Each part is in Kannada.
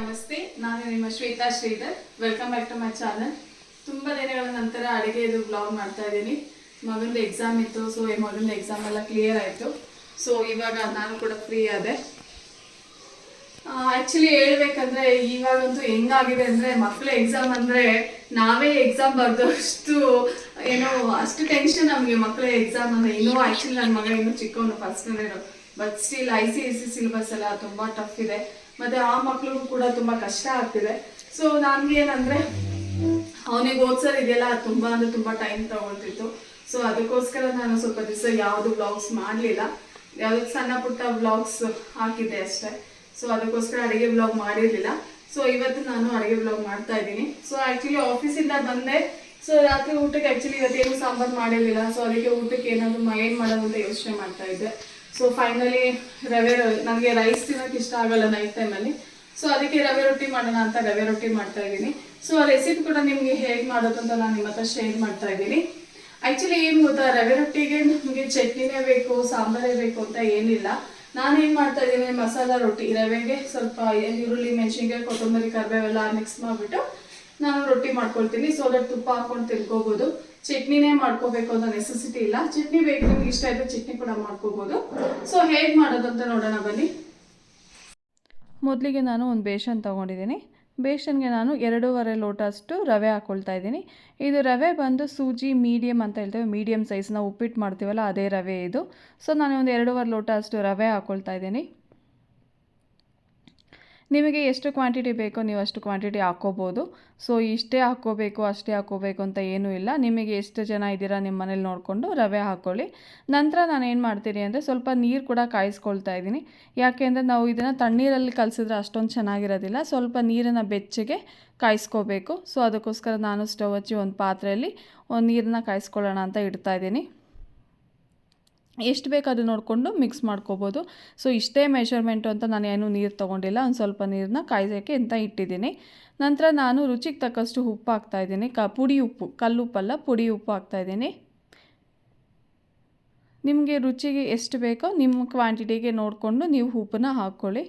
ನಮಸ್ತೆ, ನಾನು ನಿಮ್ಮ Shweta Sridhar. Welcome back to my channel ತುಂಬ ದಿನಗಳ ನಂತರ ಅಡುಗೆದು ಬ್ಲಾಗ್ ಮಾಡ್ತಾ ಇದ್ದೀನಿ. ಮಗಂದು ಎಕ್ಸಾಮ್ ಇತ್ತು ಸೊ ಈ ಮಗಂದು ಎಕ್ಸಾಮ್ ಎಲ್ಲ ಕ್ಲಿಯರ್ ಆಯಿತು. ಸೊ ಇವಾಗ ನಾನು ಕೂಡ ಫ್ರೀ ಆದೆ. ಆ್ಯಕ್ಚುಲಿ ಹೇಳ್ಬೇಕಂದ್ರೆ ಇವಾಗಂತೂ ಹೆಂಗಾಗಿದೆ ಅಂದರೆ ಮಕ್ಕಳ ಎಕ್ಸಾಮ್ ಅಂದರೆ ನಾವೇ ಎಕ್ಸಾಮ್ ಬರೆದಷ್ಟು ಏನೋ ಅಷ್ಟು ಟೆನ್ಷನ್ ನಮಗೆ ಮಕ್ಕಳ ಎಕ್ಸಾಮ್ ಅಂದರೆ. ಇನ್ನೂ ಆ್ಯಕ್ಚುಲಿ ನನ್ನ ಮಗ ಇನ್ನೂ ಚಿಕ್ಕವನು first standard but still I C S C syllabus ಎಲ್ಲ ತುಂಬ ಟಫ್ ಇದೆ. ಮತ್ತು ಆ ಮಕ್ಳಿಗೂ ಕೂಡ ತುಂಬ ಕಷ್ಟ ಆಗ್ತಿದೆ. ಸೊ ನನಗೆ ಏನಂದರೆ, ಅವನಿಗೆ ಓದ್ಸರ್ ಇದೆಯಲ್ಲ ತುಂಬ ಅಂದರೆ ತುಂಬ ಟೈಮ್ ತಗೊಳ್ತಿತ್ತು. ಸೊ ಅದಕ್ಕೋಸ್ಕರ ನಾನು ಸ್ವಲ್ಪ ದಿವಸ ಯಾವುದು ಬ್ಲಾಗ್ಸ್ ಮಾಡಲಿಲ್ಲ. ಯಾವ್ದು ಸಣ್ಣ ಪುಟ್ಟ ಬ್ಲಾಗ್ಸ್ ಹಾಕಿದ್ದೆ ಅಷ್ಟೇ. ಸೊ ಅದಕ್ಕೋಸ್ಕರ ಅಡುಗೆ ಬ್ಲಾಗ್ ಮಾಡಿರಲಿಲ್ಲ. ಸೊ ಇವತ್ತು ನಾನು ಅಡುಗೆ ಬ್ಲಾಗ್ ಮಾಡ್ತಾ ಇದ್ದೀನಿ. ಸೊ ಆ್ಯಕ್ಚುಲಿ ಆಫೀಸಿಂದ ಬಂದೆ. ಸೊ ರಾತ್ರಿ ಊಟಕ್ಕೆ ಆ್ಯಕ್ಚುಲಿ ಇವತ್ತೇನು ಸಾಂಬಾರು ಮಾಡಿರಲಿಲ್ಲ. ಸೊ ಅದಕ್ಕೆ ಊಟಕ್ಕೆ ಏನಾದರೂ ಏನು ಮಾಡೋದು ಅಂತ ಯೋಚನೆ ಮಾಡ್ತಾ ಇದ್ದೆ. ಸೊ ಫೈನಲಿ ರವೆ ನನಗೆ ರೈಸ್ ತಿನ್ನೋಕೆ ಇಷ್ಟ ಆಗಲ್ಲ ನೈಟ್ ಟೈಮಲ್ಲಿ ಸೊ ಅದಕ್ಕೆ ರವೆ ರೊಟ್ಟಿ ಮಾಡೋಣ ಅಂತ ರವೆ ರೊಟ್ಟಿ ಮಾಡ್ತಾ ಇದ್ದೀನಿ. ಸೊ ಆ ರೆಸಿಪಿ ಕೂಡ ನಿಮಗೆ ಹೇಗೆ ಮಾಡೋದು ಅಂತ ನಾನು ನಿಮ್ಮ ಹತ್ರ ಶೇರ್ ಮಾಡ್ತಾ ಇದ್ದೀನಿ. ಆ್ಯಕ್ಚುಲಿ ಏನು ಗೊತ್ತಾ, ರವೆ ರೊಟ್ಟಿಗೆ ನಮಗೆ ಚಟ್ನಿನೇ ಬೇಕು, ಸಾಂಬಾರೇ ಬೇಕು ಅಂತ ಏನಿಲ್ಲ. ನಾನು ಏನು ಮಾಡ್ತಾ ಇದ್ದೀನಿ, ಮಸಾಲ ರೊಟ್ಟಿ, ರವೆಗೆ ಸ್ವಲ್ಪ ಈರುಳ್ಳಿ, ಮೆಣಸಿನ್ಕಾಯಿ, ಕೊತ್ತಂಬರಿ, ಕರಿಬೇವೆಲ್ಲ ಮಿಕ್ಸ್ ಮಾಡಿಬಿಟ್ಟು ನಾನು ರೊಟ್ಟಿ ಮಾಡ್ಕೊಳ್ತೀನಿ. ಸೊ ದಟ್ ತುಪ್ಪ ಹಾಕೊಂಡು ತಿನ್ಕೋಬೋದು. ಚಟ್ನಿನೇ ಮಾಡ್ಕೋಬೇಕು ಅನ್ನೋ ನೆಸೆಸಿಟಿ ಇಲ್ಲ. ಚಟ್ನಿ ಬೇಕು, ನಿಮ್ಗೆ ಇಷ್ಟ ಇದ್ರೆ ಚಟ್ನಿ ಕೂಡ ಮಾಡ್ಕೋಬೋದು. ಸೊ ಹೇಗೆ ಮಾಡೋದು ಅಂತ ನೋಡೋಣ ಬನ್ನಿ. ಮೊದಲಿಗೆ ನಾನು ಒಂದು ಬೇಷನ್ ತೊಗೊಂಡಿದ್ದೀನಿ. ಬೇಷನ್ಗೆ ನಾನು ಎರಡೂವರೆ ಲೋಟ ಅಷ್ಟು ರವೆ ಹಾಕ್ಕೊಳ್ತಾ ಇದ್ದೀನಿ. ಇದು ರವೆ ಬಂದು ಸೂಜಿ ಮೀಡಿಯಮ್ ಅಂತ ಹೇಳ್ತೇವೆ. ಮೀಡಿಯಮ್ ಸೈಜ್ ನಾವು ಉಪ್ಪಿಟ್ಟು ಮಾಡ್ತೀವಲ್ಲ, ಅದೇ ರವೆ ಇದು. ಸೊ ನಾನು ಒಂದು ಎರಡೂವರೆ ಲೋಟ ಅಷ್ಟು ರವೆ ಹಾಕ್ಕೊಳ್ತಾ ಇದ್ದೀನಿ. ನಿಮಗೆ ಎಷ್ಟು ಕ್ವಾಂಟಿಟಿ ಬೇಕೋ ನೀವು ಅಷ್ಟು ಕ್ವಾಂಟಿಟಿ ಹಾಕ್ಕೋಬೋದು. ಸೊ ಇಷ್ಟೇ ಹಾಕ್ಕೋಬೇಕು, ಅಷ್ಟೇ ಹಾಕ್ಕೋಬೇಕು ಅಂತ ಏನೂ ಇಲ್ಲ. ನಿಮಗೆ ಎಷ್ಟು ಜನ ಇದ್ದೀರಾ ನಿಮ್ಮ ಮನೇಲಿ ನೋಡಿಕೊಂಡು ರವೆ ಹಾಕ್ಕೊಳ್ಳಿ. ನಂತರ ನಾನು ಏನು ಮಾಡ್ತೀನಿ ಅಂದರೆ ಸ್ವಲ್ಪ ನೀರು ಕೂಡ ಕಾಯಿಸ್ಕೊಳ್ತಾ ಇದ್ದೀನಿ. ಯಾಕೆ ಅಂದರೆ ನಾವು ಇದನ್ನು ತಣ್ಣೀರಲ್ಲಿ ಕಲಸಿದ್ರೆ ಅಷ್ಟೊಂದು ಚೆನ್ನಾಗಿರೋದಿಲ್ಲ. ಸ್ವಲ್ಪ ನೀರನ್ನು ಬೆಚ್ಚಗೆ ಕಾಯಿಸ್ಕೋಬೇಕು. ಸೊ ಅದಕ್ಕೋಸ್ಕರ ನಾನು ಸ್ಟವ್ ಹಚ್ಚಿ ಒಂದು ಪಾತ್ರೆಯಲ್ಲಿ ಒಂದು ನೀರನ್ನ ಕಾಯಿಸ್ಕೊಳ್ಳೋಣ ಅಂತ ಇಡ್ತಾ ಇದ್ದೀನಿ. ಎಷ್ಟು ಬೇಕು ಅದು ನೋಡಿಕೊಂಡು ಮಿಕ್ಸ್ ಮಾಡ್ಕೋಬೋದು. ಸೊ ಇಷ್ಟೇ ಮೆಷರ್ಮೆಂಟು ಅಂತ ನಾನು ಏನು ನೀರು ತೊಗೊಂಡಿಲ್ಲ, ಒಂದು ಸ್ವಲ್ಪ ನೀರನ್ನ ಕಾಯಿಸೋಕ್ಕೆ ಅಂತ ಇಟ್ಟಿದ್ದೀನಿ. ನಂತರ ನಾನು ರುಚಿಗೆ ತಕ್ಕಷ್ಟು ಉಪ್ಪು ಹಾಕ್ತಾಯಿದ್ದೀನಿ ಕ, ಪುಡಿ ಉಪ್ಪು, ಕಲ್ಲುಪ್ಪಲ್ಲ, ಪುಡಿ ಉಪ್ಪು ಹಾಕ್ತಾಯಿದ್ದೀನಿ ನಿಮಗೆ ರುಚಿಗೆ ಎಷ್ಟು ಬೇಕೋ ನಿಮ್ಮ ಕ್ವಾಂಟಿಟಿಗೆ ನೋಡಿಕೊಂಡು ನೀವು ಉಪ್ಪನ್ನ ಹಾಕ್ಕೊಳ್ಳಿ.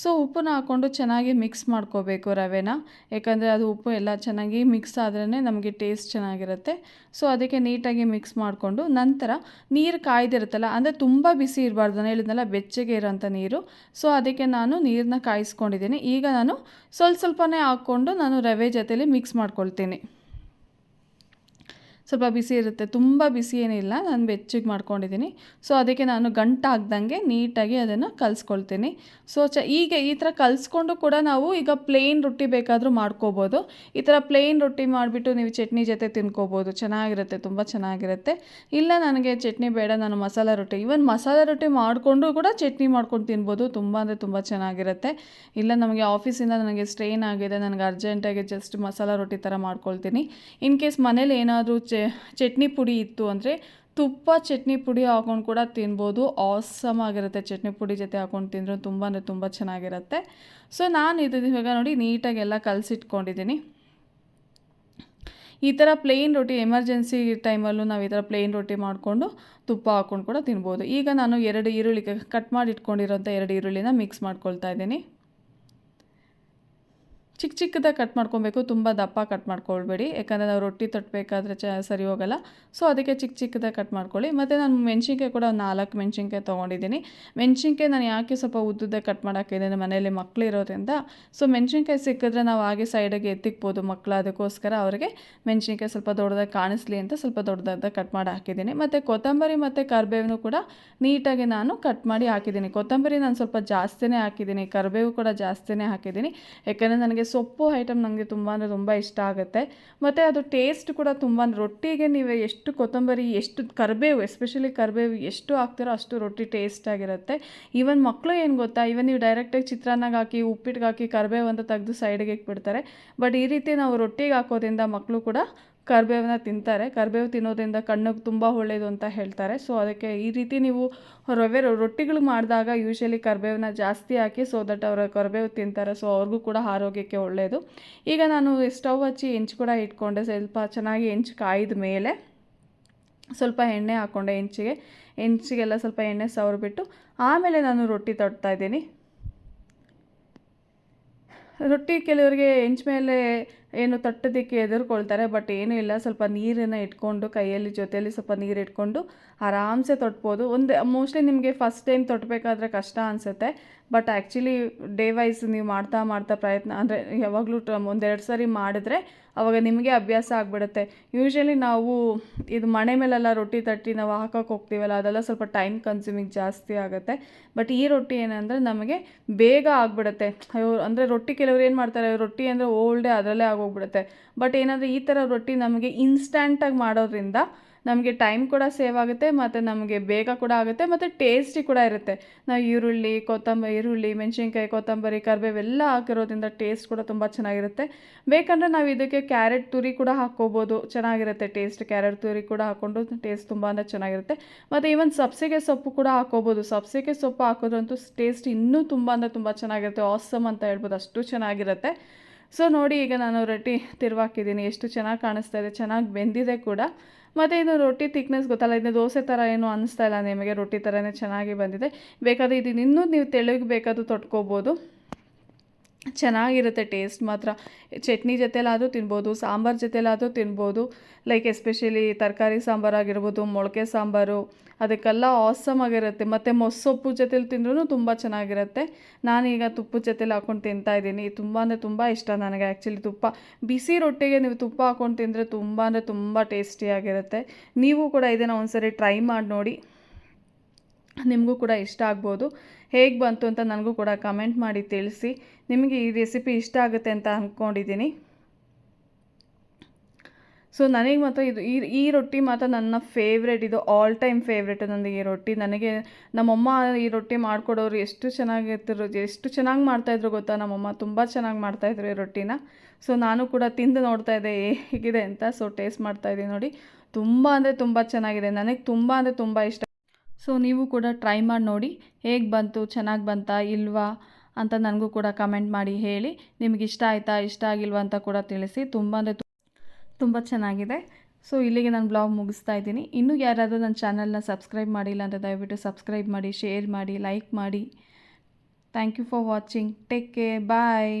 ಸೊ ಉಪ್ಪನ್ನ ಹಾಕ್ಕೊಂಡು ಚೆನ್ನಾಗಿ ಮಿಕ್ಸ್ ಮಾಡ್ಕೋಬೇಕು ರವೆನ. ಯಾಕಂದರೆ ಅದು ಉಪ್ಪು ಎಲ್ಲ ಚೆನ್ನಾಗಿ ಮಿಕ್ಸ್ ಆದ್ರೇ ನಮಗೆ ಟೇಸ್ಟ್ ಚೆನ್ನಾಗಿರುತ್ತೆ. ಸೊ ಅದಕ್ಕೆ ನೀಟಾಗಿ ಮಿಕ್ಸ್ ಮಾಡಿಕೊಂಡು ನಂತರ ನೀರು ಕಾಯ್ದಿರುತ್ತಲ್ಲ, ಅಂದರೆ ತುಂಬ ಬಿಸಿ ಇರಬಾರ್ದು. ನಾನು ಹೇಳಿದ್ನಲ್ಲ ಬೆಚ್ಚಗೆ ಇರೋಂಥ ನೀರು. ಸೊ ಅದಕ್ಕೆ ನಾನು ನೀರನ್ನ ಕಾಯಿಸ್ಕೊಂಡಿದ್ದೀನಿ. ಈಗ ನಾನು ಸ್ವಲ್ಪ ಸ್ವಲ್ಪನೇ ಹಾಕ್ಕೊಂಡು ನಾನು ರವೆ ಜೊತೆಲಿ ಮಿಕ್ಸ್ ಮಾಡ್ಕೊಳ್ತೀನಿ. ಸ್ವಲ್ಪ ಬಿಸಿ ಇರುತ್ತೆ. ತುಂಬ ಬಿಸಿ ಏನಿಲ್ಲ ನಾನು ಬೆಚ್ಚಗೆ ಮಾಡ್ಕೊಂಡಿದ್ದೀನಿ ಸೊ ಅದಕ್ಕೆ ನಾನು ಗಂಟಾಗ್ದಂಗೆ ನೀಟಾಗಿ ಅದನ್ನು ಕಲಿಸ್ಕೊಳ್ತೀನಿ. ಸೊ ಚ ಈಗ ಈ ಥರ ಕಲಿಸ್ಕೊಂಡು ಕೂಡ ನಾವು ಈಗ ಪ್ಲೇನ್ ರೊಟ್ಟಿ ಬೇಕಾದರೂ ಮಾಡ್ಕೋಬೋದು. ಈ ಥರ ಪ್ಲೇನ್ ರೊಟ್ಟಿ ಮಾಡಿಬಿಟ್ಟು ನೀವು ಚಟ್ನಿ ಜೊತೆ ತಿನ್ಕೋಬೋದು. ಚೆನ್ನಾಗಿರುತ್ತೆ, ತುಂಬ ಚೆನ್ನಾಗಿರುತ್ತೆ. ಇಲ್ಲ ನನಗೆ ಚಟ್ನಿ ಬೇಡ, ನಾನು ಮಸಾಲ ರೊಟ್ಟಿ. ಈವನ್ ಮಸಾಲ ರೊಟ್ಟಿ ಮಾಡಿಕೊಂಡು ಕೂಡ ಚಟ್ನಿ ಮಾಡ್ಕೊಂಡು ತಿನ್ಬೋದು. ತುಂಬ ಅಂದರೆ ತುಂಬ ಚೆನ್ನಾಗಿರುತ್ತೆ. ಇಲ್ಲ ನಮಗೆ ಆಫೀಸಿಂದ ನನಗೆ ಸ್ಟ್ರೈನ್ ಆಗಿದೆ. ನನಗೆ ಅರ್ಜೆಂಟಾಗಿ ಜಸ್ಟ್ ಮಸಾಲ ರೊಟ್ಟಿ ಥರ ಮಾಡ್ಕೊಳ್ತೀನಿ. ಇನ್ ಕೇಸ್ ಮನೇಲಿ ಏನಾದರೂ ಚಟ್ನಿ ಪುಡಿ ಇತ್ತು ಅಂದರೆ ತುಪ್ಪ ಚಟ್ನಿ ಪುಡಿ ಹಾಕೊಂಡು ಕೂಡ ತಿನ್ಬೋದು. ಆಸಮ್ ಆಗಿರುತ್ತೆ ಚಟ್ನಿ ಪುಡಿ ಜೊತೆ ಹಾಕೊಂಡು ತಿಂದರೂ ತುಂಬ ಅಂದರೆ ತುಂಬ ಚೆನ್ನಾಗಿರುತ್ತೆ. ಸೊ ನಾನು ಇದು ಇವಾಗ ನೋಡಿ ನೀಟಾಗೆಲ್ಲ ಕಲಸಿಟ್ಕೊಂಡಿದ್ದೀನಿ ಈ ಥರ ಪ್ಲೇನ್ ರೊಟ್ಟಿ ಎಮರ್ಜೆನ್ಸಿ ಟೈಮಲ್ಲೂ ನಾವು ಈ ಥರ ಪ್ಲೇನ್ ರೊಟ್ಟಿ ಮಾಡಿಕೊಂಡು ತುಪ್ಪ ಹಾಕ್ಕೊಂಡು ಕೂಡ ತಿನ್ಬೋದು. ಈಗ ನಾನು ಎರಡು ಈರುಳ್ಳಿ ಕಟ್ ಮಾಡಿ ಇಟ್ಕೊಂಡಿರೋಂಥ ಎರಡು ಈರುಳ್ಳಿನ ಮಿಕ್ಸ್ ಮಾಡ್ಕೊಳ್ತಾ ಇದ್ದೀನಿ. ಚಿಕ್ಕ ಚಿಕ್ಕದಾಗಿ ಕಟ್ ಮಾಡ್ಕೊಬೇಕು, ತುಂಬ ದಪ್ಪ ಕಟ್ ಮಾಡ್ಕೊಳ್ಬೇಡಿ. ಯಾಕಂದರೆ ನಾವು ರೊಟ್ಟಿ ತಟ್ಟಬೇಕಾದ್ರೆ ಚ ಸರಿ ಹೋಗಲ್ಲ. ಸೊ ಅದಕ್ಕೆ ಚಿಕ್ಕ ಚಿಕ್ಕದಾಗಿ ಕಟ್ ಮಾಡ್ಕೊಳ್ಳಿ. ಮತ್ತು ನಾನು ಮೆಣಸಿನ್ಕಾಯಿ ಕೂಡ ನಾಲ್ಕು ಮೆಣಸಿನ್ಕಾಯಿ ತೊಗೊಂಡಿದ್ದೀನಿ. ಮೆಣಸಿನ್ಕಾಯಿ ನಾನು ಯಾಕೆ ಸ್ವಲ್ಪ ಉದ್ದುದ್ದಾಗ ಕಟ್ ಮಾಡೋಕ್ಕಿದ್ದೀನಿ ಮನೆಯಲ್ಲಿ ಮಕ್ಕಳು ಇರೋದ್ರಿಂದ. ಸೊ ಮೆಣಸಿನ್ಕಾಯಿ ಸಿಕ್ಕಿದ್ರೆ ನಾವು ಹಾಗೆ ಸೈಡಿಗೆ ಎತ್ತಿಕ್ಬೋದು ಮಕ್ಕಳು ಅದಕ್ಕೋಸ್ಕರ ಅವರಿಗೆ ಮೆಣಸಿನ್ಕಾಯಿ ಸ್ವಲ್ಪ ದೊಡ್ಡದಾಗಿ ಕಾಣಿಸ್ಲಿ ಅಂತ ಸ್ವಲ್ಪ ದೊಡ್ಡದಾಗಿ ಕಟ್ ಮಾಡಿ ಹಾಕಿದ್ದೀನಿ ಮತ್ತು ಕೊತ್ತಂಬರಿ ಮತ್ತು ಕರಿಬೇವನು ಕೂಡ ನೀಟಾಗಿ ನಾನು ಕಟ್ ಮಾಡಿ ಹಾಕಿದ್ದೀನಿ. ಕೊತ್ತಂಬರಿ ನಾನು ಸ್ವಲ್ಪ ಜಾಸ್ತಿನೇ ಹಾಕಿದ್ದೀನಿ. ಕರಿಬೇವು ಕೂಡ ಜಾಸ್ತಿನೇ ಹಾಕಿದ್ದೀನಿ. ಯಾಕಂದರೆ ನನಗೆ ಸೊಪ್ಪು ಐಟಮ್ ನನಗೆ ತುಂಬ ಅಂದರೆ ತುಂಬ ಇಷ್ಟ ಆಗುತ್ತೆ. ಮತ್ತು ಅದು ಟೇಸ್ಟ್ ಕೂಡ ತುಂಬ ರೊಟ್ಟಿಗೆ ನೀವು ಎಷ್ಟು ಕೊತ್ತಂಬರಿ, ಎಷ್ಟು ಕರಿಬೇವು ಎಸ್ಪೆಷಲಿ ಕರಿಬೇವು ಎಷ್ಟು ಹಾಕ್ತಿರೋ ಅಷ್ಟು ರೊಟ್ಟಿ ಟೇಸ್ಟ್ ಆಗಿರುತ್ತೆ. ಈವನ್ ಮಕ್ಕಳು ಏನು ಗೊತ್ತಾ ಈವನ್ ನೀವು ಡೈರೆಕ್ಟಾಗಿ ಚಿತ್ರಾನ್ನಾಗ ಹಾಕಿ ಉಪ್ಪಿಟ್ಟಿಗೆ ಹಾಕಿ, ಕರಿಬೇವು ಅಂತ ತೆಗೆದು ಸೈಡ್ಗೆ ಇಟ್ಬಿಡ್ತಾರೆ ಬಟ್ ಈ ರೀತಿ ನಾವು ರೊಟ್ಟಿಗೆ ಹಾಕೋದ್ರಿಂದ ಮಕ್ಕಳು ಕೂಡ ಕರಿಬೇವನ್ನ ತಿಂತಾರೆ. ಕರಿಬೇವು ತಿನ್ನೋದ್ರಿಂದ ಕಣ್ಣಿಗೆ ತುಂಬ ಒಳ್ಳೆಯದು ಅಂತ ಹೇಳ್ತಾರೆ. ಸೊ ಅದಕ್ಕೆ ಈ ರೀತಿ ನೀವು ರವೆ ರೊಟ್ಟಿಗಳು ಮಾಡಿದಾಗ ಯೂಶ್ವಲಿ ಕರಿಬೇವನ್ನ ಜಾಸ್ತಿ ಹಾಕಿ ಸೊ ದಟ್ ಅವರು ಕರಿಬೇವು ತಿಂತಾರೆ. ಸೊ ಅವ್ರಿಗೂ ಕೂಡ ಆರೋಗ್ಯಕ್ಕೆ ಒಳ್ಳೆಯದು ಈಗ ನಾನು ಸ್ಟವ್ ಹಚ್ಚಿ ಹೆಂಚು ಕೂಡ ಇಟ್ಕೊಂಡೆ. ಸ್ವಲ್ಪ ಚೆನ್ನಾಗಿ ಹೆಂಚು ಕಾಯ್ದ ಮೇಲೆ ಸ್ವಲ್ಪ ಎಣ್ಣೆ ಹಾಕ್ಕೊಂಡೆ ಹೆಂಚಿಗೆ ಹೆಂಚಿಗೆಲ್ಲ ಸ್ವಲ್ಪ ಎಣ್ಣೆ ಸವರ್ಬಿಟ್ಟು ಆಮೇಲೆ ನಾನು ರೊಟ್ಟಿ ತೊಡ್ತಾ ಇದ್ದೀನಿ. ರೊಟ್ಟಿ ಕೆಲವರಿಗೆ ಹೆಂಚು ಮೇಲೆ ಏನು ತಟ್ಟೋದಕ್ಕೆ ಎದುರ್ಕೊಳ್ತಾರೆ ಬಟ್ ಏನೂ ಇಲ್ಲ. ಸ್ವಲ್ಪ ನೀರನ್ನು ಇಟ್ಕೊಂಡು, ಕೈಯಲ್ಲಿ ಜೊತೆಯಲ್ಲಿ ಸ್ವಲ್ಪ ನೀರು ಇಟ್ಕೊಂಡು ಆರಾಮ್ಸೆ ತೊಟ್ಬೋದು. ಒಂದು ಮೋಸ್ಟ್ಲಿ ನಿಮಗೆ ಫಸ್ಟ್ ಟೈಮ್ ತೊಟ್ಟಬೇಕಾದ್ರೆ ಕಷ್ಟ ಅನಿಸುತ್ತೆ ಬಟ್ ಆ್ಯಕ್ಚುಲಿ ಡೇ ವೈಸ್ ನೀವು ಮಾಡ್ತಾ ಮಾಡ್ತಾ ಪ್ರಯತ್ನ, ಅಂದರೆ ಯಾವಾಗಲೂ ಒಂದೆರಡು ಸಾರಿ ಮಾಡಿದ್ರೆ ಅವಾಗ ನಿಮಗೆ ಅಭ್ಯಾಸ ಆಗಿಬಿಡುತ್ತೆ. ಯೂಶ್ವಲಿ ನಾವು ಇದು ಮಣೆ ಮೇಲೆಲ್ಲ ರೊಟ್ಟಿ ತಟ್ಟಿ ನಾವು ಹಾಕೋಕೆ ಹೋಗ್ತೀವಲ್ಲ, ಅದೆಲ್ಲ ಸ್ವಲ್ಪ ಟೈಮ್ ಕನ್ಸ್ಯೂಮಿಂಗ್ ಜಾಸ್ತಿ ಆಗುತ್ತೆ. ಬಟ್ ಈ ರೊಟ್ಟಿ ಏನಂದರೆ ನಮಗೆ ಬೇಗ ಆಗಿಬಿಡುತ್ತೆ. ಅಂದರೆ ರೊಟ್ಟಿ ಕೆಲವ್ರು ಏನು ಮಾಡ್ತಾರೆ, ರೊಟ್ಟಿ ಅಂದರೆ ಓಲ್ಡೇ ಅದರಲ್ಲೇ ಆಗೋಗ್ಬಿಡುತ್ತೆ ಬಟ್ ಏನಾದರೂ ಈ ಥರ ರೊಟ್ಟಿ ನಮಗೆ ಇನ್ಸ್ಟ್ಯಾಂಟಾಗಿ ಮಾಡೋದ್ರಿಂದ ನಮಗೆ ಟೈಮ್ ಕೂಡ ಸೇವ್ ಆಗುತ್ತೆ, ಮತ್ತು ನಮಗೆ ಬೇಗ ಕೂಡ ಆಗುತ್ತೆ, ಮತ್ತು ಟೇಸ್ಟಿ ಕೂಡ ಇರುತ್ತೆ. ನಾವು ಈರುಳ್ಳಿ ಕೊತ್ತಂಬರಿ ಈರುಳ್ಳಿ, ಮೆಣಸಿನ್ಕಾಯಿ, ಕೊತ್ತಂಬರಿ, ಕರಿಬೇವೆಲ್ಲ ಹಾಕಿರೋದ್ರಿಂದ ಟೇಸ್ಟ್ ಕೂಡ ತುಂಬ ಚೆನ್ನಾಗಿರುತ್ತೆ. ಬೇಕಂದರೆ ನಾವು ಇದಕ್ಕೆ ಕ್ಯಾರೆಟ್ ತುರಿ ಕೂಡ ಹಾಕ್ಕೋಬೋದು. ಚೆನ್ನಾಗಿರುತ್ತೆ ಟೇಸ್ಟ್ ಕ್ಯಾರೆಟ್ ತುರಿ ಕೂಡ ಹಾಕ್ಕೊಂಡು ಟೇಸ್ಟ್ ತುಂಬ ಅಂದರೆ ಚೆನ್ನಾಗಿರುತ್ತೆ. ಮತ್ತು ಈವನ್ ಸಬ್ಸಿಗೆ ಸೊಪ್ಪು ಕೂಡ ಹಾಕ್ಕೋಬೋದು. ಸಬ್ಸಿಗೆ ಸೊಪ್ಪು ಹಾಕೋದ್ರಂತೂ ಟೇಸ್ಟ್ ಇನ್ನೂ ತುಂಬ ಅಂದರೆ ತುಂಬ ಚೆನ್ನಾಗಿರುತ್ತೆ. ಆಸಮ್ ಅಂತ ಹೇಳ್ಬೋದು. ಅಷ್ಟು ಚೆನ್ನಾಗಿರುತ್ತೆ. ಸೊ ನೋಡಿ ಈಗ ನಾನು ರೊಟ್ಟಿ ತಿರುವಾಕಿದ್ದೀನಿ. ಎಷ್ಟು ಚೆನ್ನಾಗಿ ಕಾಣಿಸ್ತಾ ಇದೆ, ಚೆನ್ನಾಗಿ ಬೆಂದಿದೆ ಕೂಡ. ಮತ್ತು ಇದು ರೊಟ್ಟಿ ತಿಕ್ನೆಸ್ ಗೊತ್ತಲ್ಲ ಇದನ್ನ ದೋಸೆ ಥರ ಏನು ಅನಿಸ್ತಾ ಇಲ್ಲ ನಿಮಗೆ? ರೊಟ್ಟಿ ಥರನೇ ಚೆನ್ನಾಗಿ ಬಂದಿದೆ. ಬೇಕಾದರೆ ಇದನ್ನ ಇನ್ನೂ ನೀವು ತೆಳುಗೆ ಬೇಕಾದ್ರೂ ತೊಟ್ಕೋಬೋದು. ಚೆನ್ನಾಗಿರುತ್ತೆ ಟೇಸ್ಟ್ ಮಾತ್ರ. ಚಟ್ನಿ ಜೊತೆಲಾದರೂ ತಿನ್ಬೋದು, ಸಾಂಬಾರು ಜೊತೆಲಾದರೂ ತಿನ್ಬೋದು ಲೈಕ್ ಎಸ್ಪೆಷಲಿ ತರಕಾರಿ ಸಾಂಬಾರು ಆಗಿರ್ಬೋದು, ಮೊಳಕೆ ಸಾಂಬಾರು, ಅದಕ್ಕೆಲ್ಲ ಆಸಮ್ ಆಗಿರುತ್ತೆ. ಮತ್ತು ಮೊಸೊಪ್ಪು ಜೊತೆಲಿ ತಿಂದ್ರೂ ತುಂಬ ಚೆನ್ನಾಗಿರುತ್ತೆ. ನಾನೀಗ ತುಪ್ಪದ ಜೊತೆಲಿ ಹಾಕ್ಕೊಂಡು ತಿಂತಾ ಇದ್ದೀನಿ. ತುಂಬ ಅಂದರೆ ತುಂಬ ಇಷ್ಟ ನನಗೆ ಆ್ಯಕ್ಚುಲಿ ತುಪ್ಪ. ಬಿಸಿ ರೊಟ್ಟಿಗೆ ನೀವು ತುಪ್ಪ ಹಾಕ್ಕೊಂಡು ತಿಂದರೆ ತುಂಬ ಅಂದರೆ ತುಂಬ ಟೇಸ್ಟಿಯಾಗಿರುತ್ತೆ ನೀವು ಕೂಡ ಇದನ್ನು ಒಂದ್ಸರಿ ಟ್ರೈ ಮಾಡಿ ನೋಡಿ. ನಿಮಗೂ ಕೂಡ ಇಷ್ಟ ಆಗ್ಬೋದು. ಹೇಗೆ ಬಂತು ಅಂತ ನನಗೂ ಕೂಡ ಕಮೆಂಟ್ ಮಾಡಿ ತಿಳಿಸಿ. ನಿಮಗೆ ಈ ರೆಸಿಪಿ ಇಷ್ಟ ಆಗುತ್ತೆ ಅಂತ ಅಂದ್ಕೊಂಡಿದ್ದೀನಿ ಸೊ, ನನಗೆ ಮಾತ್ರ ಇದು ಈ ಈ ರೊಟ್ಟಿ ಮಾತ್ರ ನನ್ನ ಫೇವ್ರೆಟ್ ಇದು ಆಲ್ ಟೈಮ್ ಫೇವ್ರೆಟ್ ನನಗೆ ಈ ರೊಟ್ಟಿ. ನನಗೆ ನಮ್ಮಮ್ಮ ಈ ರೊಟ್ಟಿ ಮಾಡಿಕೊಡೋರು ಎಷ್ಟು ಚೆನ್ನಾಗಿರ್ತಿರೋ ಎಷ್ಟು ಚೆನ್ನಾಗಿ ಮಾಡ್ತಾಯಿದ್ರು ಗೊತ್ತಾ? ನಮ್ಮಮ್ಮ ತುಂಬ ಚೆನ್ನಾಗಿ ಮಾಡ್ತಾಯಿದ್ರು ಈ ರೊಟ್ಟಿನ. ಸೊ, ನಾನು ಕೂಡ ತಿಂದು ನೋಡ್ತಾ ಇದ್ದೆ ಹೇಗಿದೆ ಅಂತ. ಸೊ ಟೇಸ್ಟ್ ಮಾಡ್ತಾಯಿದ್ದೀನಿ ನೋಡಿ. ತುಂಬ ಅಂದರೆ ತುಂಬ ಚೆನ್ನಾಗಿದೆ. ನನಗೆ ತುಂಬ ಅಂದರೆ ತುಂಬ ಇಷ್ಟ ಸೊ ನೀವು ಕೂಡ ಟ್ರೈ ಮಾಡಿ ನೋಡಿ. ಹೇಗೆ ಬಂತು, ಚೆನ್ನಾಗಿ ಬಂತಾ, ಇಲ್ವಾ ಅಂತ ನನಗೂ ಕೂಡ ಕಮೆಂಟ್ ಮಾಡಿ ಹೇಳಿ. ನಿಮಗೆ ಇಷ್ಟ ಆಯಿತಾ, ಇಷ್ಟ ಆಗಿಲ್ವಾ ಅಂತ ಕೂಡ ತಿಳಿಸಿ. ತುಂಬ ಅಂದರೆ ತುಂಬ ಚೆನ್ನಾಗಿದೆ. ಸೊ ಇಲ್ಲಿಗೆ ನಾನು ಬ್ಲಾಗ್ ಮುಗಿಸ್ತಾ ಇದ್ದೀನಿ. ಇನ್ನೂ ಯಾರಾದರೂ ನನ್ನ ಚಾನಲ್ನ ಸಬ್ಸ್ಕ್ರೈಬ್ ಮಾಡಿಲ್ಲ ಅಂತ ದಯವಿಟ್ಟು ಸಬ್ಸ್ಕ್ರೈಬ್ ಮಾಡಿ ಶೇರ್ ಮಾಡಿ ಲೈಕ್ ಮಾಡಿ. Thank you for watching take care bye